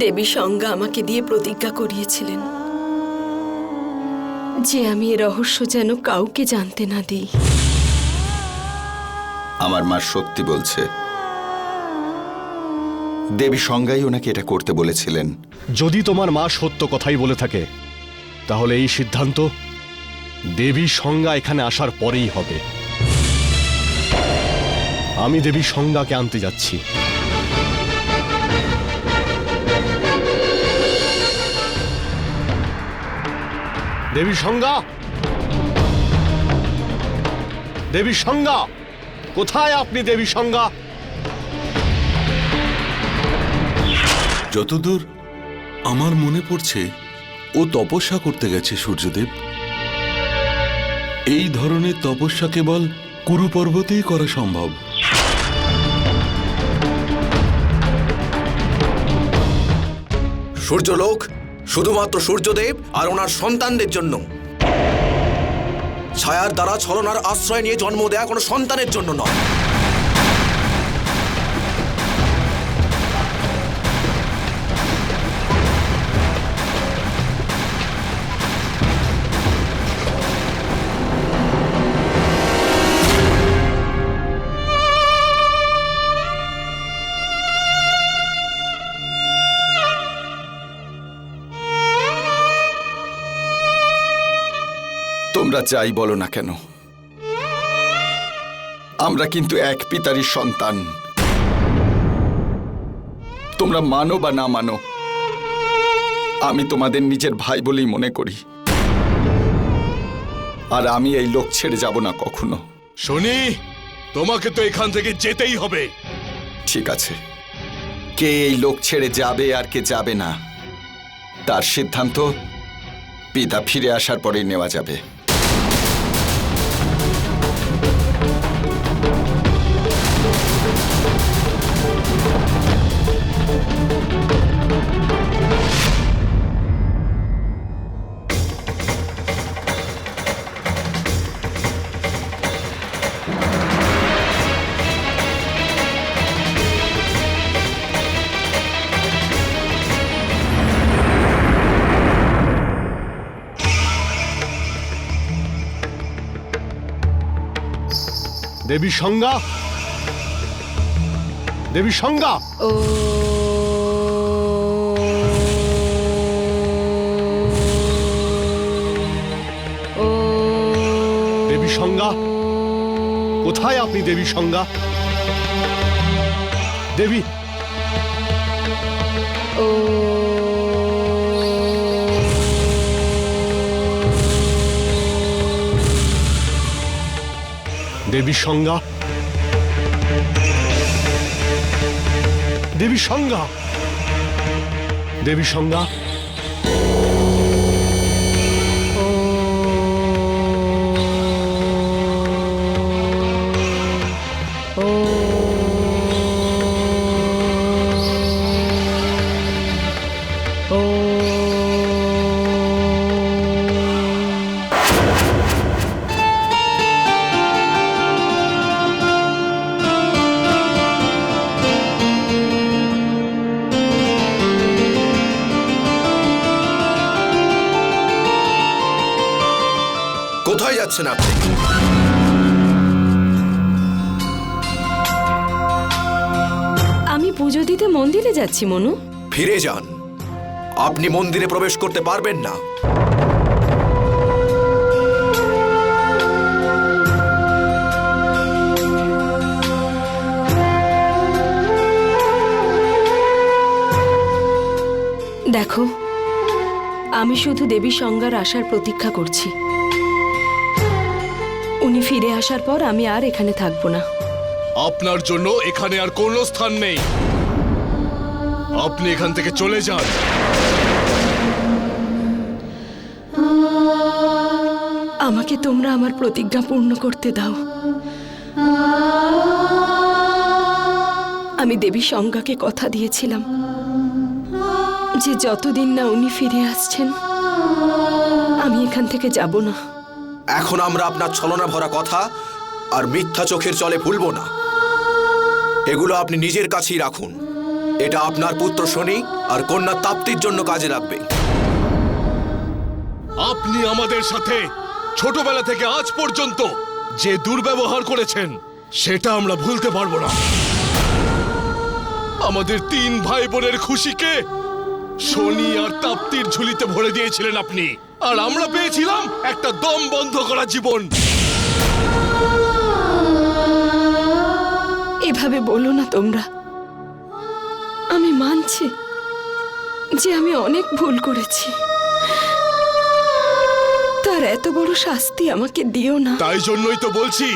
দেবী সংজ্ঞা আমাকে দিয়ে প্রতিজ্ঞা করিয়েছিলেন যে আমি এ রহস্য যেন কাউকে জানতে না দিই। আমার মা সত্যি বলছে দেবী সংজ্ঞাই ওনাকে এটা করতে বলেছিলেন। যদি তোমার মা সত্য কথাই বলে থাকে তাহলে এই সিদ্ধান্ত দেবী সংজ্ঞা এখানে আসার পরেই হবে। আমি দেবী সংজ্ঞাকে আনতে যাচ্ছি। দেবী সংজ্ঞা? দেবী সংজ্ঞা? কোথায় আপনি দেবী সংজ্ঞা? যতদূর আমার মনে পড়ছে ও তপস্যা করতে গেছে সূর্যদেব। এই ধরনের তপস্যা কেবল কুরু পর্বতেই করা সম্ভব। সূর্যলোক শুধুমাত্র সূর্যদেব আর ওনার সন্তানদের জন্য। ছায়ার দ্বারা ছলনার আশ্রয় নিয়ে জন্ম দেয়া কোনো সন্তানের জন্য নয়। তোমরা যাই বলো না কেন? আমরা কিন্তু এক পিতারই সন্তান। তোমরা মানো বা না মানো আমি তোমাদের নিজের ভাই বলেই মনে করি। আর আমি এই লোক ছেড়ে যাব না কখনো। শনি তোমাকে তো এখান থেকে যেতেই হবে। ঠিক আছে। কে এই লোক ছেড়ে যাবে আর কে যাবে না তার সিদ্ধান্ত পিতা ফিরে আসার পরেই নেওয়া যাবে। দেবী সংজ্ঞা। দেবী সংজ্ঞা। ও দেবী সংজ্ঞা। কোথায় আপনি দেবী সংজ্ঞা? দেবী। ও দেবী সংজ্ঞা। দেবী সংজ্ঞা। দেবী সংজ্ঞা। যাচ্ছেন আপনি। আমি পুজো দিতে মন্দিরে যাচ্ছি মনু। ফিরে যান। আপনি মন্দিরে প্রবেশ করতে পারবেন না। দেখো আমি শুধু দেবী সংজ্ঞার আসার প্রতীক্ষা করছি। ফিরে আসার পর আমি আর এখানে থাকব না। আপনার জন্য এখানে আর কোনো স্থান নেই। আপনি এখান থেকে চলে যান। আমাকে তোমরা আমার প্রতিজ্ঞা পূর্ণ করতে দাও। আমি দেবী সংজ্ঞাকে কথা দিয়েছিলাম যে যতদিন না উনি ফিরে আসছেন আমি এখান থেকে যাব না। এখন আমরা আপনার ছলনা ভরা কথা আর মিথ্যা চোখের চলে ভুলব না। এগুলো আপনি নিজের কাছেই রাখুন। এটা আপনার পুত্র শনি আর কন্যা তাপ্তির জন্য কাজে লাগবে। আপনি আমাদের সাথে ছোটবেলা থেকে আজ পর্যন্ত যে দুর্ব্যবহার করেছেন, সেটা আমরা ভুলতে পারব না। আমাদের তিন ভাই বোনের খুশিকে শনি আর তাপ্তির ঝুলিতে ভরে দিয়েছিলেন আপনি। আর আমরা পেয়েছিলাম একটা দম বন্ধ করা জীবন। এভাবে বলো না তোমরা। আমি মানছি যে আমি অনেক ভুল করেছি। তার এত বড় শাস্তি আমাকে দিও না। তাই জন্যই তো বলছি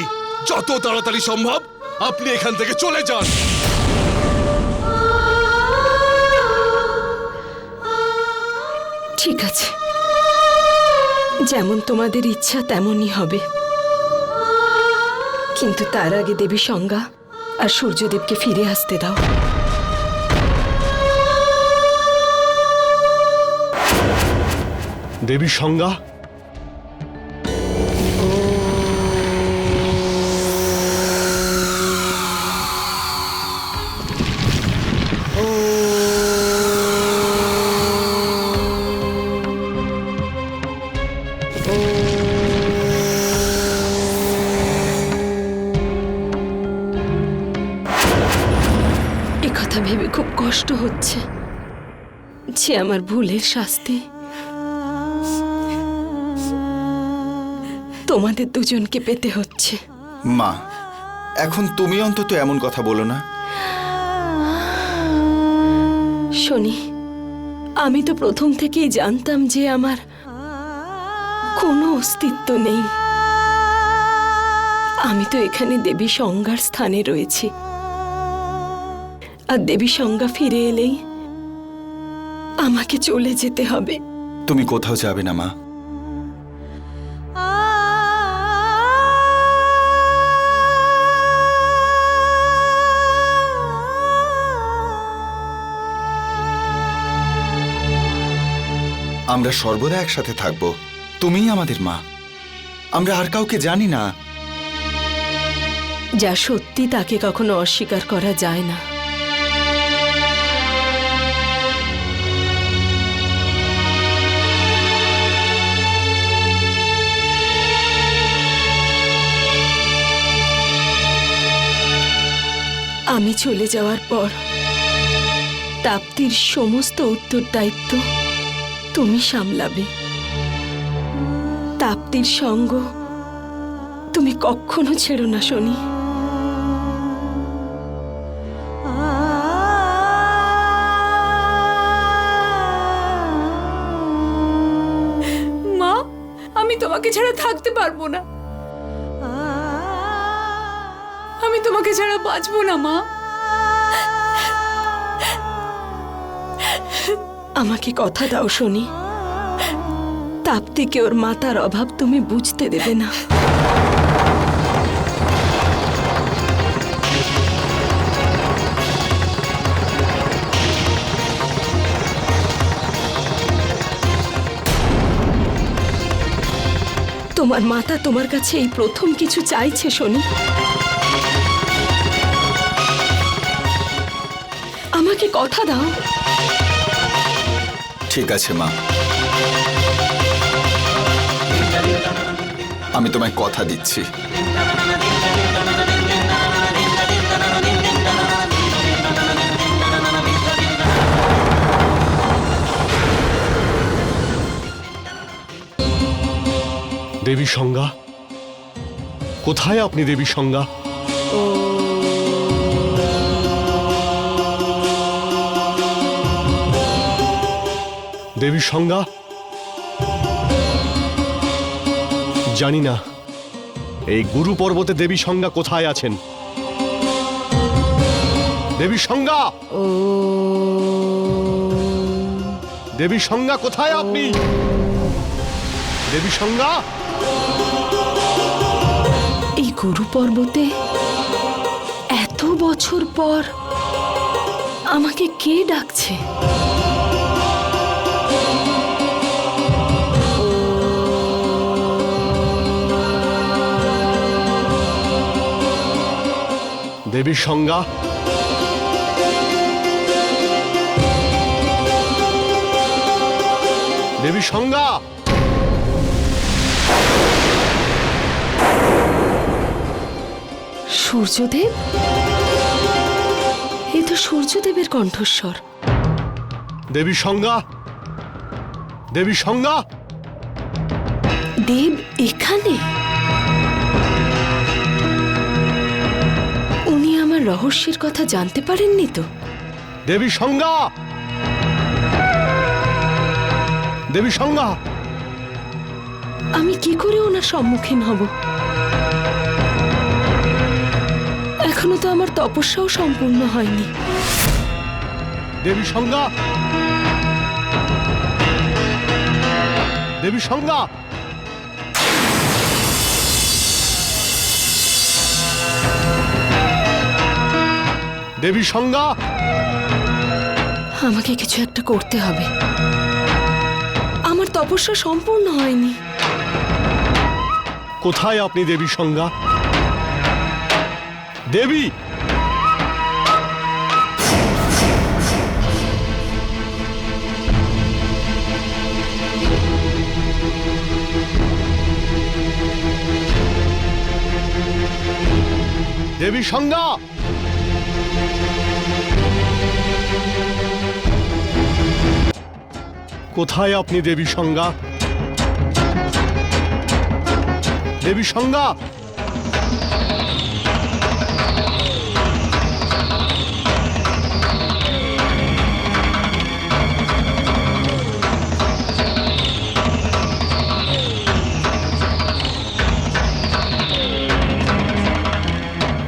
যত তাড়াতাড়ি সম্ভব আপনি এখান থেকে চলে যান। ঠিক আছে। যেমন তোমাদের ইচ্ছা তেমনই হবে। কিন্তু তার আগে দেবী সংজ্ঞা আর সূর্যদেবকে ফিরে আসতে দাও। দেবী সংজ্ঞা কষ্ট হচ্ছে যে আমার ভুলের শাস্তি। তোমাদের দুজনকে পেতে হচ্ছে। মা এখন তুমি অন্তত এমন কথা বলো না। শনি আমি তো প্রথম থেকেই জানতাম যে আমার কোনো অস্তিত্ব নেই। আমি তো এখানে দেবী সংজ্ঞার স্থানে রয়েছি। আর দেবী সংজ্ঞা ফিরে এলেই আমাকে চলে যেতে হবে। তুমি কোথাও যাবে না মা। আমরা সর্বদা একসাথে থাকব। তুমিই আমাদের মা। আমরা আর কাউকে জানি না। যা সত্যি তাকে কখনো অস্বীকার করা যায় না। আমি চলে যাওয়ার পর তাপ্তির সমস্ত উত্তরদায়িত্ব তুমি সামলাবে। তাপ্তির সঙ্গ তুমি কখনো ছেড়ো না শনি মা, আমি তোমাকে ছাড়া থাকতে পারব না। তোমাকে ছাড়া বাঁচবো না, মা। আমাকে কথা দাও শনি তাপ্তিকে ওর মাতার অভাব তুমি বুঝতে দেবে না। তোমার মাতা তোমার কাছে এই প্রথম কিছু চাইছে শনি আমাকে কথা দাও। ঠিক আছে মা। আমি তোমায় কথা দিচ্ছি। দেবী সংজ্ঞা? কোথায় আপনি দেবী সংজ্ঞা? দেবী সংজ্ঞা? জানি না। এই গুরু পর্বতে দেবী সংজ্ঞা কোথায় আছেন? দেবী সংজ্ঞা? দেবী সংজ্ঞা কোথায় আপনি? দেবী সংজ্ঞা? এই গুরু পর্বতে এত বছর পর আমাকে কে ডাকছে? দেবীর সংজ্ঞা। দেবীর সংজ্ঞা। সূর্যদেব? এ তো সূর্যদেবের কণ্ঠস্বর। দেবী সংজ্ঞা। দেবী সংজ্ঞা। দেব এখানে? রহস্যের কথা জানতে পারেননি তো? দেবী সংজ্ঞা! দেবী সংজ্ঞা! আমি কি করে ওনার সম্মুখীন হব? এখনও তো আমার তপস্যাও সম্পূর্ণ হয়নি। দেবী সংজ্ঞা! দেবী সংজ্ঞা! দেবী সংজ্ঞা? আমাকে কিছু একটা করতে হবে। আমার তপস্যা সম্পূর্ণ হয়নি। কোথায় আপনি দেবী সংজ্ঞা? দেবী! দেবী সংজ্ঞা! কোথায় আপনি দেবী সংজ্ঞা? দেবী সংজ্ঞা!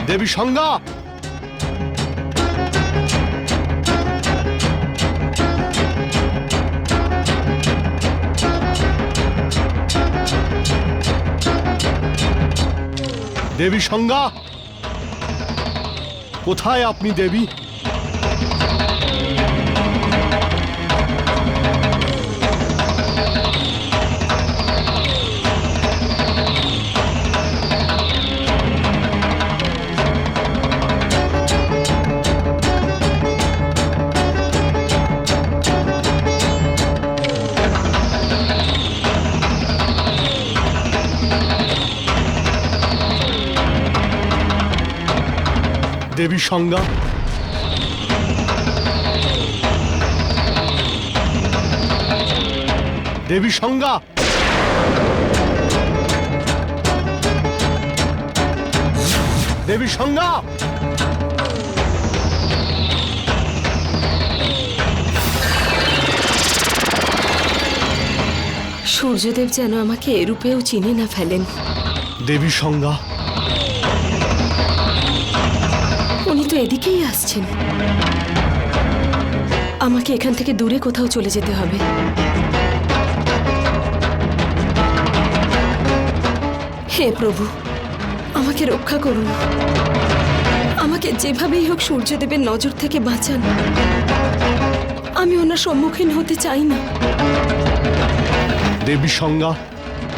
দেবী সংজ্ঞা! দেবী সংজ্ঞা? কোথায় আপনি দেবী? দেবী সংজ্ঞা। দেবী সংজ্ঞা। দেবী সংজ্ঞা। সূর্যদেব যেন আমাকে এরূপেও চিনে না ফেলেন। দেবী সংজ্ঞা। তো এদিকেই আসছেন আমাকে এখান থেকে দূরে কোথাও চলে যেতে হবে। হে প্রভু, আমাকে রক্ষা করুন। আমাকে যেভাবেই হোক সূর্যদেবের নজর থেকে বাঁচান। আমি ওনার সম্মুখীন হতে চাই না। দেবী সংজ্ঞা